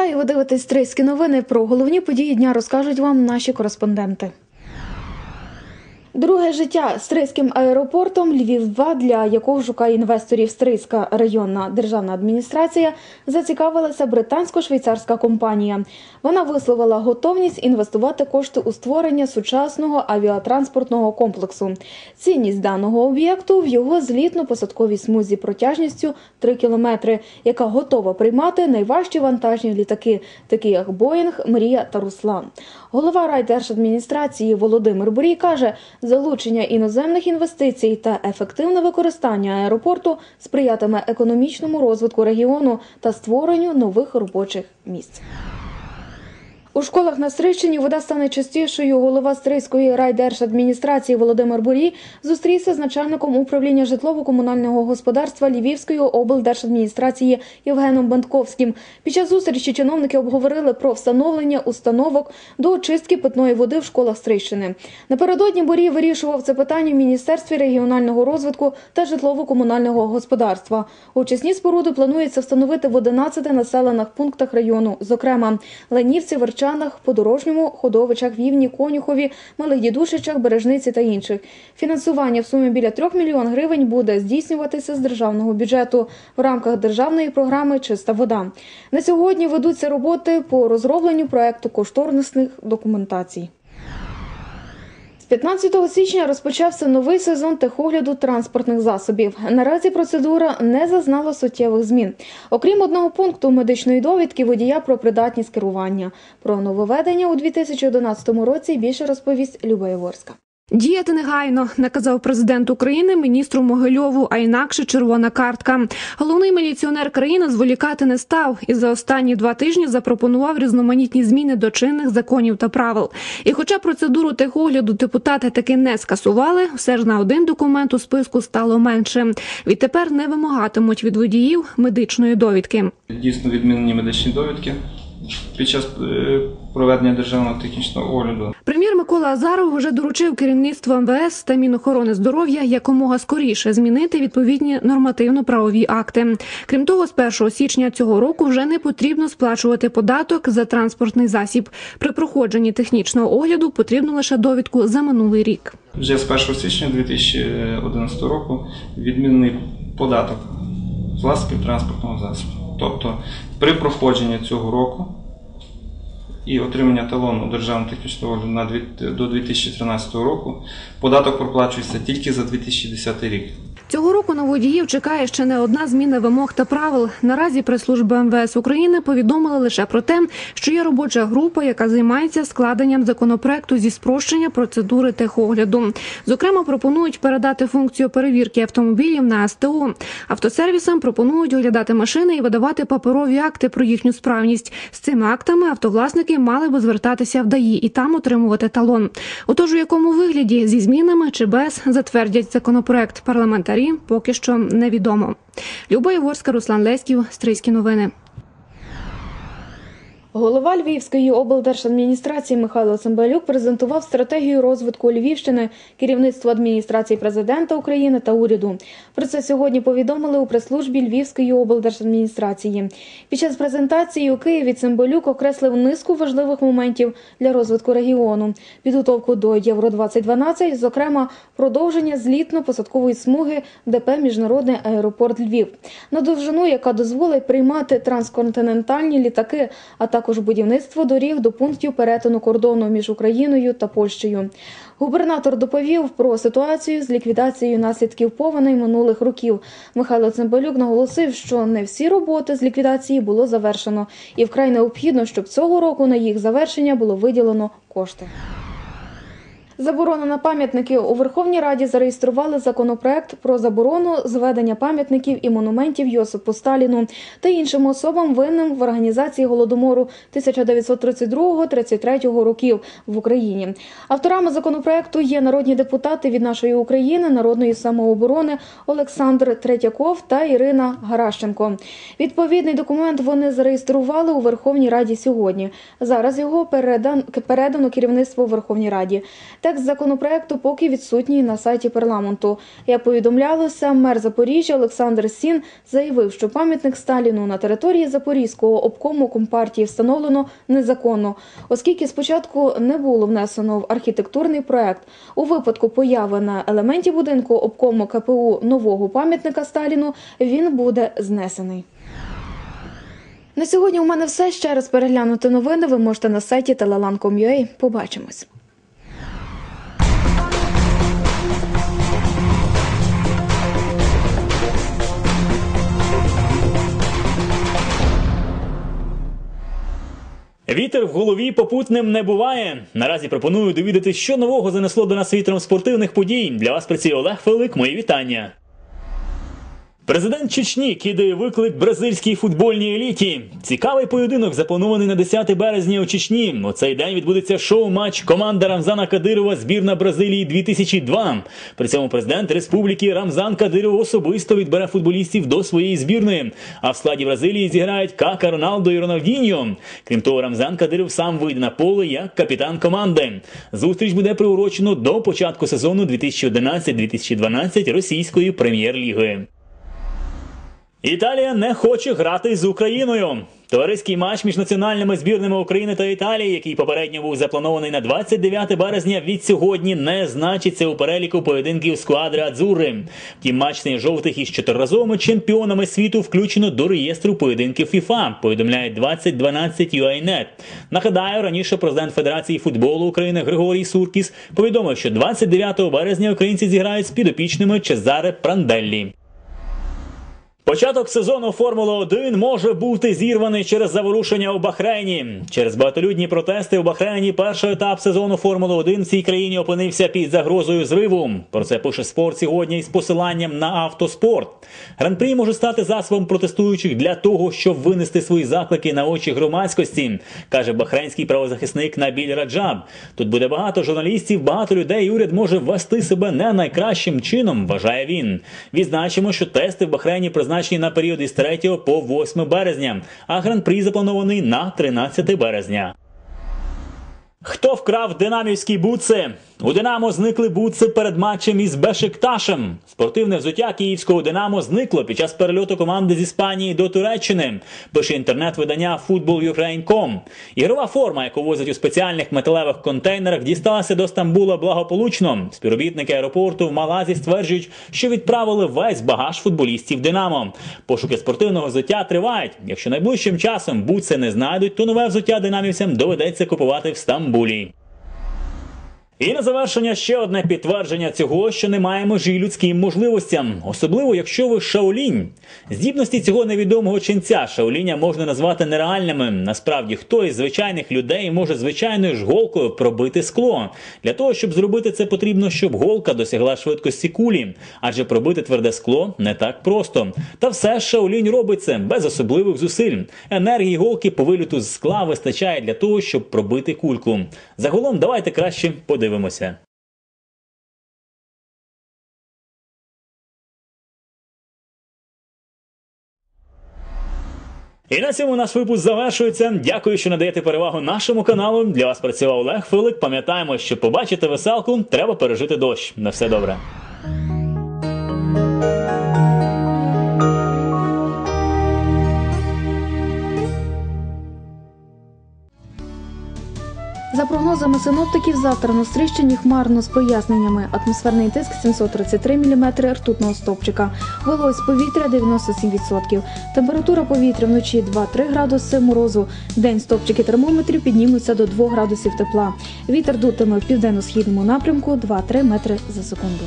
Вітаю, ви дивитесь Триські новини. Про головні події дня розкажуть вам наші кореспонденти. Друге життя Стрийським аеропортом Львів-2, для якого шукає інвесторів Стрийська районна державна адміністрація, зацікавилася британсько-швейцарська компанія. Вона висловила готовність інвестувати кошти у створення сучасного авіатранспортного комплексу. Цінність даного об'єкту в його злітно-посадковій смузі протяжністю 3 кілометри, яка готова приймати найважчі вантажні літаки, такі як Боїнг, Мрія та Руслан. Голова райдержадміністрації Володимир Бурій каже, залучення іноземних інвестицій та ефективне використання аеропорту сприятиме економічному розвитку регіону та створенню нових робочих місць. У школах на Стрийщині вода стане частішою. Голова Стрийської райдержадміністрації Володимир Бурій зустрівся з начальником управління житлово-комунального господарства Львівської облдержадміністрації Євгеном Бандковським. Під час зустрічі чиновники обговорили про встановлення установок до очистки питної води в школах Стрийщини. Напередодні Бурій вирішував це питання в Міністерстві регіонального розвитку та житлово-комунального господарства. Очисні споруди планується встановити в 11 населених пунктах району, зокрема Ленівці, Верчанах, Подорожньому, Ходовичах, Вівні, Конюхові, Малих Дідушичах, Бережниці та інших. Фінансування в сумі біля 3 мільйон гривень буде здійснюватися з державного бюджету в рамках державної програми Чиста вода. На сьогодні ведуться роботи по розробленню проекту кошторисних документацій. З 15 січня розпочався новий сезон техогляду транспортних засобів. Наразі процедура не зазнала суттєвих змін. Окрім одного пункту медичної довідки водія про придатність керування. Про нововведення у 2011 році більше розповість Люба Єворська. Діяти негайно наказав президент України міністру Могильову, а інакше червона картка. Головний міліціонер країни зволікати не став і за останні два тижні запропонував різноманітні зміни до чинних законів та правил. І, хоча процедуру техогляду депутати таки не скасували, все ж на один документ у списку стало менше. Відтепер не вимагатимуть від водіїв медичної довідки. Дійсно відмінені медичні довідки під час е, проведення державного технічного огляду. Прем'єр Микола Азаров вже доручив керівництву МВС та Мінохорони здоров'я якомога скоріше змінити відповідні нормативно-правові акти. Крім того, з 1 січня цього року вже не потрібно сплачувати податок за транспортний засіб. При проходженні технічного огляду потрібно лише довідку за минулий рік. Вже з 1 січня 2011 року відмінений податок засобів транспортного засобу. Тобто при проходженні цього року і отримання талону державного технічного огляду до 2013 року податок проплачується тільки за 2010 рік. Цього року на водіїв чекає ще не одна зміна вимог та правил. Наразі прес-служба МВС України повідомила лише про те, що є робоча група, яка займається складенням законопроекту зі спрощення процедури техогляду. Зокрема, пропонують передати функцію перевірки автомобілів на СТО. Автосервісам пропонують оглядати машини і видавати паперові акти про їхню справність. З цими актами автовласники мали би звертатися в ДАІ і там отримувати талон. Отож, у якому вигляді зі змінами чи без затвердять законопроект парламентарі, поки що невідомо. Люба Єворська, Руслан Леськів, Стрийські новини. Голова Львівської облдержадміністрації Михайло Цимбалюк презентував стратегію розвитку Львівщини керівництву адміністрації президента України та уряду. Про це сьогодні повідомили у прес-службі Львівської облдержадміністрації. Під час презентації у Києві Цимбалюк окреслив низку важливих моментів для розвитку регіону, підготовку до Євро 2012 зокрема, продовження злітно-посадкової смуги ДП Міжнародний аеропорт Львів на довжину, яка дозволить приймати трансконтинентальні літаки, а також будівництво доріг до пунктів перетину кордону між Україною та Польщею. Губернатор доповів про ситуацію з ліквідацією наслідків повеней минулих років. Михайло Цимбалюк наголосив, що не всі роботи з ліквідації було завершено, і вкрай необхідно, щоб цього року на їх завершення було виділено кошти. Заборона на пам'ятники у Верховній Раді зареєстрували законопроект про заборону зведення пам'ятників і монументів Йосипу Сталіну та іншим особам винним в організації голодомору 1932-33 років в Україні. Авторами законопроекту є народні депутати від нашої України, народної самооборони Олександр Третьяков та Ірина Гаращенко. Відповідний документ вони зареєстрували у Верховній Раді сьогодні. Зараз його передан- передано керівництву Верховній Раді. Текст законопроекту поки відсутній на сайті парламенту. Як повідомлялося, мер Запоріжжя Олександр Сін заявив, що пам'ятник Сталіну на території Запорізького обкому компартії встановлено незаконно, оскільки спочатку не було внесено в архітектурний проект. У випадку появи на елементі будинку обкому КПУ нового пам'ятника Сталіну він буде знесений. На сьогодні у мене все. Ще раз переглянути новини ви можете на сайті telelan.com.ua. Побачимось. Вітер в голові попутним не буває. Наразі пропоную довідати, що нового занесло до нас вітром спортивних подій. Для вас працює Олег Фелик. Мої вітання. Президент Чечні кидає виклик бразильській футбольній еліті. Цікавий поєдинок запланований на 10 березня у Чечні. У цей день відбудеться шоу-матч команда Рамзана Кадирова збірна Бразилії 2002. При цьому президент республіки Рамзан Кадиров особисто відбере футболістів до своєї збірної. А в складі Бразилії зіграють Кака, Роналдо і Рональдіньо. Крім того, Рамзан Кадиров сам вийде на поле як капітан команди. Зустріч буде приурочено до початку сезону 2011-2012 російської прем'єр-ліги. Італія не хоче грати з Україною. Товариський матч між національними збірними України та Італії, який попередньо був запланований на 29 березня, від сьогодні не значиться у переліку поєдинків сквадри Адзури. Втім, матч жовтих із чотириразовими чемпіонами світу включено до реєстру поєдинків ФІФА. Повідомляє 2012 UANet. Нагадаю, раніше президент Федерації футболу України Григорій Суркіс повідомив, що 29 березня українці зіграють з підопічними Чезаре Пранделлі. Початок сезону Формули 1 може бути зірваний через заворушення у Бахрейні. Через багатолюдні протести у Бахрейні перший етап сезону Формули 1 в цій країні опинився під загрозою зриву. Про це пише спорт сьогодні із посиланням на автоспорт. Гран-прі може стати засобом протестуючих для того, щоб винести свої заклики на очі громадськості, каже бахрейнський правозахисник Набіль Раджаб. Тут буде багато журналістів, багато людей. Уряд може вести себе не найкращим чином, вважає він. Відзначимо, що тести в Бахрейні призначені на період із 3 по 8 березня, а гран-прі запланований на 13 березня. Хто вкрав динамівські бутси? У Динамо зникли бутси перед матчем із Бешикташем. Спортивне взуття київського Динамо зникло під час перельоту команди з Іспанії до Туреччини. Пише інтернет-видання footballukraine.com. Ігрова форма, яку возять у спеціальних металевих контейнерах, дісталася до Стамбула благополучно. Співробітники аеропорту в Малазі стверджують, що відправили весь багаж футболістів Динамо. Пошуки спортивного взуття тривають. Якщо найближчим часом бутси не знайдуть, то нове взуття динамівцям доведеться купувати в Стамбулі. bullying. І на завершення ще одне підтвердження цього, що немає межі людським можливостям, особливо якщо ви шаолінь. Здібності цього невідомого ченця шаоліня можна назвати нереальними. Насправді, хто із звичайних людей може звичайною ж голкою пробити скло. Для того, щоб зробити це, потрібно, щоб голка досягла швидкості кулі, адже пробити тверде скло не так просто. Та все шаолінь робить це без особливих зусиль. Енергії голки по виліту з скла вистачає для того, щоб пробити кульку. Загалом, давайте краще подивимося. І на цьому наш випуск завершується. Дякую, що надаєте перевагу нашому каналу. Для вас працював Олег Филик. Пам'ятаємо, що побачити веселку треба пережити дощ. На все добре. За прогнозами синоптиків, завтра на Стрищині хмарно з проясненнями. Атмосферний тиск 733 мм ртутного стовпчика. Вологість повітря 97%. Температура повітря вночі 2-3 градуси морозу. День стовпчики термометрів піднімуться до 2 градусів тепла. Вітер дутиме в південно-східному напрямку 2-3 метри за секунду.